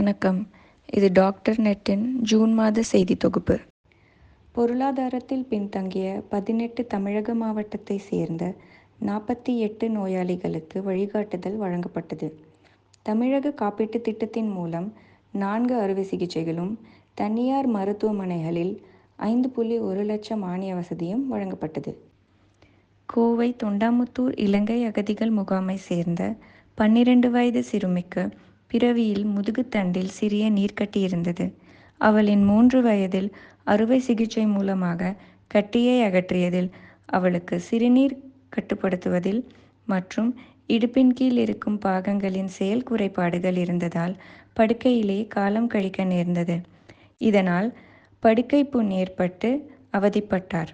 வணக்கம். இது doctor நெட்டின் June மாத செய்தி தொகுப்பு. பொருளாதாரத்தில் பின்தங்கிய பதினெட்டு தமிழக மாவட்டத்தை சேர்ந்த நாற்பத்தி எட்டு நோயாளிகளுக்கு வழிகாட்டுதல் வழங்கப்பட்டது. தமிழக காப்பீட்டுத் திட்டத்தின் மூலம் நான்கு அறுவை சிகிச்சைகளும் தனியார் மருத்துவமனைகளில் ஐந்து புள்ளி ஒரு லட்சம் மானிய வசதியும் வழங்கப்பட்டது. கோவை தொண்டாமுத்தூர் இலங்கை அகதிகள் முகாமை சேர்ந்த பன்னிரண்டு வயது சிறுமிக்கு பிறவியில் முதுகுத்தண்டில் சிறிய நீர்க்கட்டி இருந்தது அவளின் மூன்று வயதில் அறுவை சிகிச்சை மூலமாக கட்டியை அகற்றியதில் அவளுக்கு சிறுநீர் கட்டுப்படுத்துவதில் மற்றும் இடுப்பின் கீழ் இருக்கும் பாகங்களின் செயல் குறைபாடுகள் இருந்ததால் படுக்கையிலே காலம் கழிக்க நேர்ந்தது. இதனால் படுக்கை புண் ஏற்பட்டு அவதிப்பட்டார்.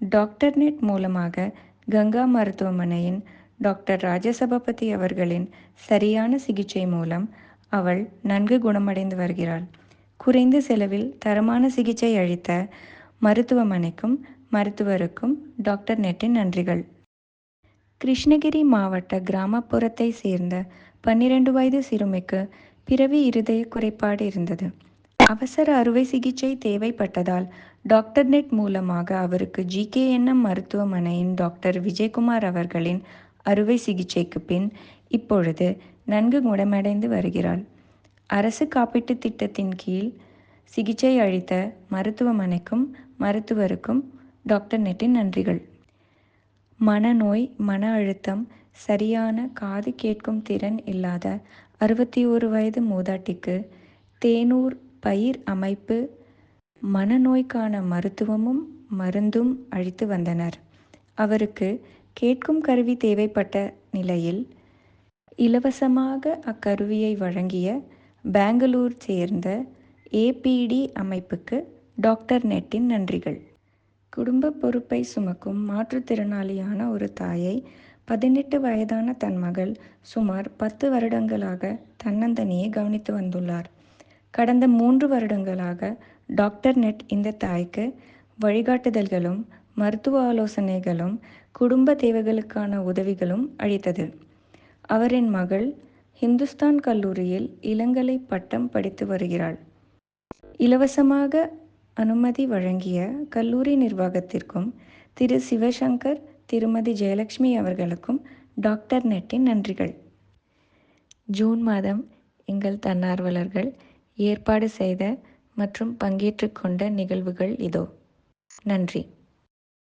டாக்டர் நெட் மூலமாக கங்கா மருத்துவமனையின் டாக்டர் ராஜசபாபதி அவர்களின் சரியான சிகிச்சை மூலம் அவள் நன்கு குணமடைந்து வருகிறாள். குறைந்த செலவில் தரமான சிகிச்சை அளித்த மருத்துவமனைக்கும் மருத்துவருக்கும் டாக்டர் நெட்டின் நன்றிகள். கிருஷ்ணகிரி மாவட்ட கிராமப்புறத்தை சேர்ந்த பன்னிரண்டு வயது சிறுமிக்கு பிறவி இருதய குறைபாடு இருந்தது. அவசர அறுவை சிகிச்சை தேவைப்பட்டதால் டாக்டர் நெட் மூலமாக அவருக்கு ஜிகேஎன்எம் மருத்துவமனையின் டாக்டர் விஜயகுமார் அவர்களின் அறுவை சிகிச்சைக்கு பின் இப்பொழுது நன்கு குணமடைந்து வருகிறாள். அரசு காப்பீட்டுத் திட்டத்தின் கீழ் சிகிச்சை அளித்த மருத்துவமனைக்கும் மருத்துவருக்கும் டாக்டர் நெட்டின் நன்றிகள். மனநோய் மன அழுத்தம் சரியான காது கேட்கும் திறன் இல்லாத அறுபத்தி ஒரு வயது மூதாட்டிக்கு தேனூர் பயிர் அமைப்பு மனநோய்க்கான மருத்துவமும் மருந்தும் அழித்து வந்தனர். அவருக்கு கேட்கும் கருவி தேவைப்பட்ட நிலையில் இலவசமாக அக்கருவியை வழங்கிய பெங்களூர் சேர்ந்த ஏபிடி அமைப்புக்கு டாக்டர் நெட்டின் நன்றிகள். குடும்ப பொறுப்பை சுமக்கும் மாற்றுத்திறனாளியான ஒரு தாயை பதினெட்டு வயதான தன் மகள் சுமார் பத்து வருடங்களாக தன்னந்தனியே கவனித்து வந்துள்ளார். கடந்த மூன்று வருடங்களாக டாக்டர் நெட் இந்த தாய்க்கு வழிகாட்டுதல்களும் மருத்துவ ஆலோசனைகளும் குடும்ப தேவைகளுக்கான உதவிகளும் அளித்தது. அவரின் மகள் ஹிந்துஸ்தான் கல்லூரியில் இளங்கலை பட்டம் படித்து வருகிறாள். இலவசமாக அனுமதி வழங்கிய கல்லூரி நிர்வாகத்திற்கும் திரு. சிவசங்கர் திருமதி. ஜெயலட்சுமி அவர்களுக்கும் டாக்டர் நெட்டின் நன்றிகள். ஜூன் மாதம் எங்கள் தன்னார்வலர்கள் ஏற்பாடு செய்த மற்றும் பங்கேற்று கொண்ட நிகழ்வுகள் இதோ. நன்றி.